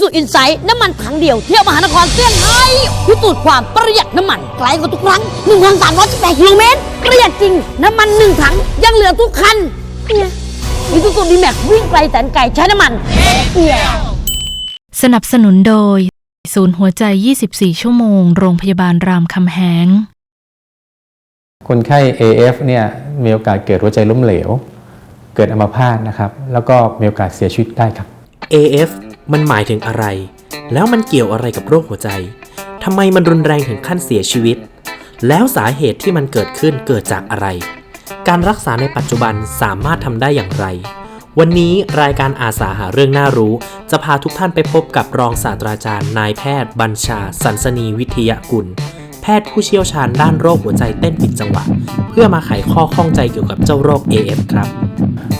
สูอินไซต์น้ำมันถังเดียวเที่ยวมหานครเซี่ยงไฮ้พิสูจน์ความประหยัดน้ำมันไกลกว่าทุกครั้ง1,318กิโลเมตรประหยัดจริง น้ำมันหนึ่งถังยังเหลือทุกคันเนี่ยพิสูจน์ดีแม็กวิ่งไกลแสนไกลใช้น้ำมันเนี่ยสนับสนุนโดย ศูนย์หัวใจ 24 ชั่วโมง โรงพยาบาลรามคำแหง คนไข้ AF เนี่ยมีโอกาสเกิดหัวใจล้มเหลว เกิดอัมพาตนะครับ แล้วก็มีโอกาสเสียชีวิตได้ครับ AF มันหมายถึงอะไร แล้วมันเกี่ยวอะไรกับโรคหัวใจทำไมมันรุนแรงถึงขั้นเสียชีวิต แล้วสาเหตุที่มันเกิดขึ้นเกิดจากอะไร การรักษาในปัจจุบันสามารถทำได้อย่างไร วันนี้รายการอาสาหาเรื่องน่ารู้ จะพาทุกท่านไปพบกับรองศาสตราจารย์นายแพทย์ บัญชา สันสนีวิทยากุล แพทย์ผู้เชี่ยวชาญด้านโรคหัวใจเต้นผิดจังหวะ เพื่อมาไขข้อข้องใจเกี่ยวกับเจ้าโรค AF ครับ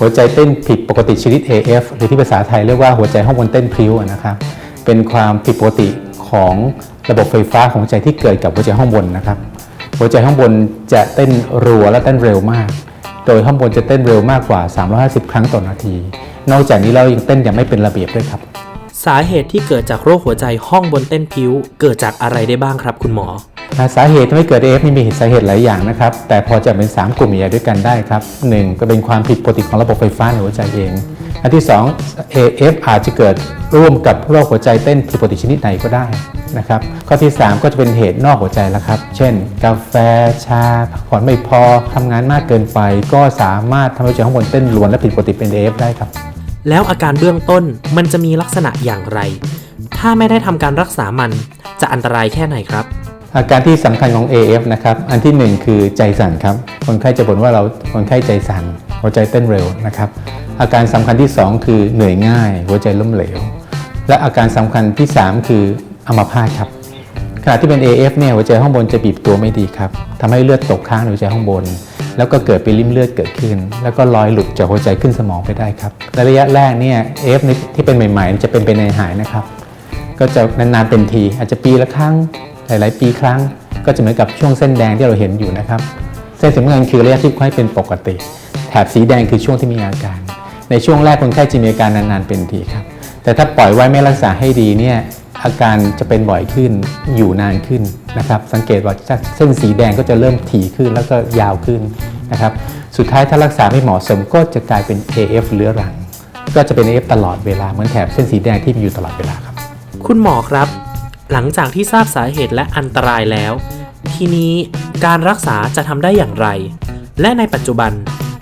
หัวใจเต้นผิดปกติชนิด AF หรือที่ภาษาไทยเรียกว่าหัวใจห้องบนเต้นพลิ้วนะครับ เป็นความผิดปกติของระบบไฟฟ้าของหัวใจที่เกิดกับหัวใจห้องบนนะครับ หัวใจห้องบนจะเต้นรัวและเต้นเร็วมาก โดยห้องบนจะเต้นเร็วมากกว่า 350 ครั้งต่อนาที นอกจากนี้เรายังเต้นอย่างไม่เป็นระเบียบด้วยครับสาเหตุที่เกิดจากโรคหัวใจห้องบนเต้นพิ้วเกิดจากอะไรได้บ้างครับคุณหมอ สาเหตุที่ไม่เกิด AF นี่มีสาเหตุหลายอย่างนะครับ แต่พอจะเป็น 3 กลุ่มใหญ่ด้วยกันได้ครับ 1. ก็เป็นความผิดปกติของระบบไฟฟ้าในหัวใจเอง อันที่ 2 AF อาจจะเกิดร่วมกับโรคหัวใจเต้นผิดปกติชนิดไหนก็ได้นะครับข้อที่ 3 ก็จะเป็นเหตุนอกหัวใจแล้วครับ เช่น กาแฟชาพักผ่อนไม่พอทำงานมากเกินไป ก็สามารถทำให้หัวใจข้างบนเต้นรวนและผิดปกติเป็น AF ได้ครับ แล้วอาการเบื้องต้นมันจะมีลักษณะอย่างไร ถ้าไม่ได้ทำการรักษามันจะอันตรายแค่ไหนครับ อาการที่สำคัญของ AF นะครับ อันที่หนึ่งคือใจสั่นครับ คนไข้จะบ่นว่าเราคนไข้ใจสั่น หัวใจเต้นเร็วนะครับ อาการสำคัญที่ 2 คือเหนื่อยง่าย หัวใจล้มเหลว และอาการสำคัญที่ 3 คืออัมพาตครับ ขณะที่เป็น AF เนี่ยหัวใจข้างบนจะบีบตัวไม่ดีครับทำให้เลือดตกค้างในหัวใจข้างบน แล้วก็เกิดเป็นริ่มเลือดเกิดขึ้น แล้วก็ลอยหลุดจากหัวใจขึ้นสมองไปได้ครับในระยะแรกเนี่ย AF ที่เป็นใหม่ๆ จะเป็นไปในหายนะครับ ก็จะนานๆเป็นทีอาจจะปีละครั้ง หลาย ๆ ปีครั้ง ก็จะเหมือนกับช่วงเส้นแดงที่เราเห็นอยู่นะครับ เส้นสีน้ำเงินคือระยะที่คนไข้เป็นปกติ แถบสีแดงคือช่วงที่มีอาการ ในช่วงแรกคนไข้จะมีอาการนาน ๆ เป็นทีครับ แต่ถ้าปล่อยไว้ไม่รักษาให้ดีเนี่ยอาการจะเป็นบ่อยขึ้นอยู่นานขึ้นนะครับ สังเกตว่าเส้นสีแดงก็จะเริ่มถี่ขึ้นแล้วก็ยาวขึ้นนะครับสุดท้ายถ้ารักษาไม่เหมาะสมก็จะกลายเป็น AF เรื้อรัง ก็จะเป็น AF ตลอดเวลาเหมือนแถบเส้นสีแดงที่มีอยู่ตลอดเวลาครับ คุณหมอครับ หลังจากที่ทราบสาเหตุและอันตรายแล้ว ทีนี้การรักษาจะทำได้อย่างไร และในปัจจุบัน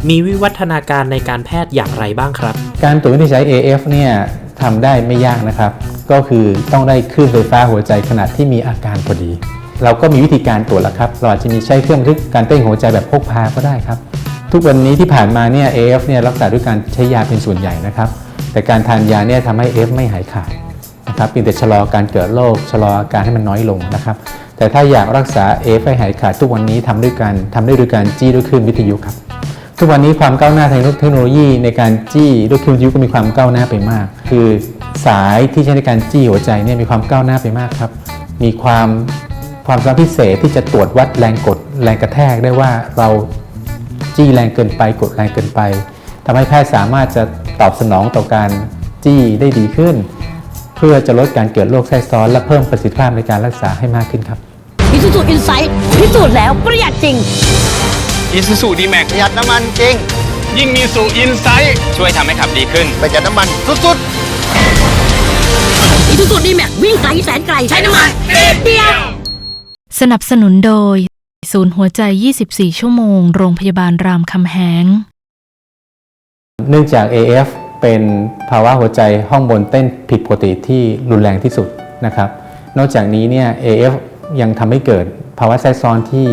มีวิวัฒนาการในการแพทย์อย่างไรบ้างครับ การตรวจวินิจฉัย AF เนี่ยทำได้ไม่ยากนะครับ ก็คือต้องได้คลื่นไฟฟ้าหัวใจขณะที่มีอาการพอดี เราก็มีวิธีการตรวจแล้วครับ เราอาจจะมีใช้เครื่องบันทึกการเต้นหัวใจแบบพกพาก็ได้ครับ ทุกวันนี้ที่ผ่านมาเนี่ย AF เนี่ยรักษาด้วยการใช้ยาเป็นส่วนใหญ่นะครับ แต่การทานยาเนี่ยทำให้ AF ไม่หายขาด นะครับเพียงแต่ชะลอการเกิดโรคชะลออาการให้มันน้อยลงนะครับ แต่ถ้าอยากรักษา AF ให้หายขาดทุกวันนี้ทำด้วยการทำได้ด้วยการจี้ด้วยคลื่นวิทยุครับ ทุกวันนี้ความก้าวหน้าทางเทคโนโลยีในการจี้ด้วยครื่องวิทยุก็มีความก้าวหน้าไปมาก คือสายที่ใช้ในการจี้หัวใจเนี่ยมีความก้าวหน้าไปมากครับ มีความความสามารถพิเศษที่จะตรวจวัดแรงกดแรงกระแทกได้ว่าเราจี้แรงเกินไปกดแรงเกินไปทำให้แพทย์สามารถจะตอบสนองต่อการจี้ได้ดีขึ้น เพื่อจะลดการเกิดโรคแทรกซ้อน และเพิ่มประสิทธิภาพในการรักษาให้มากขึ้นครับพิสูจน์อินไซต์พิสูจน์แล้วประหยัดจริงอีซูซูดีแม็กประหยัดน้ำมันจริง ยิ่งมีสูอินไซต์ช่วยทำให้ขับดีขึ้นประหยัดน้ำมันสุดๆพิสูจน์ดีแม็กวิ่งไกลแสนไกลใช้น้ำมันเดียวสนับสนุนโดย ศูนย์หัวใจ 24 ชั่วโมง โรงพยาบาลรามคำแหง เนื่องจาก AF เป็นภาวะหัวใจห้องบนเต้นผิดปกติที่รุนแรงที่สุดนะครับ นอกจากนี้เนี่ย AF ยังทำให้เกิดภาวะแทรกซ้อนที่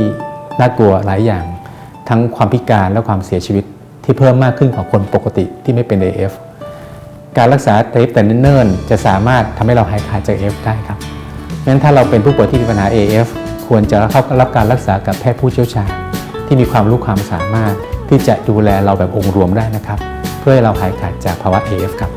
น่ากลัวหลายอย่าง ทั้งความพิการและความเสียชีวิตที่เพิ่มมากขึ้นกว่าคนปกติที่ไม่เป็น AF การรักษาเทปแต่เนิ่นๆจะสามารถทำให้เราหายขาดจาก AF ได้ครับงั้นถ้าเราเป็นผู้ป่วยที่มีปัญหา AF ควรจะเข้ารับการรักษากับแพทย์ผู้เชี่ยวชาญ ที่มีความรู้ความสามารถที่จะดูแลเราแบบองค์รวมได้นะครับ เพื่อให้เราหายขาดจากภาวะ AF ครับ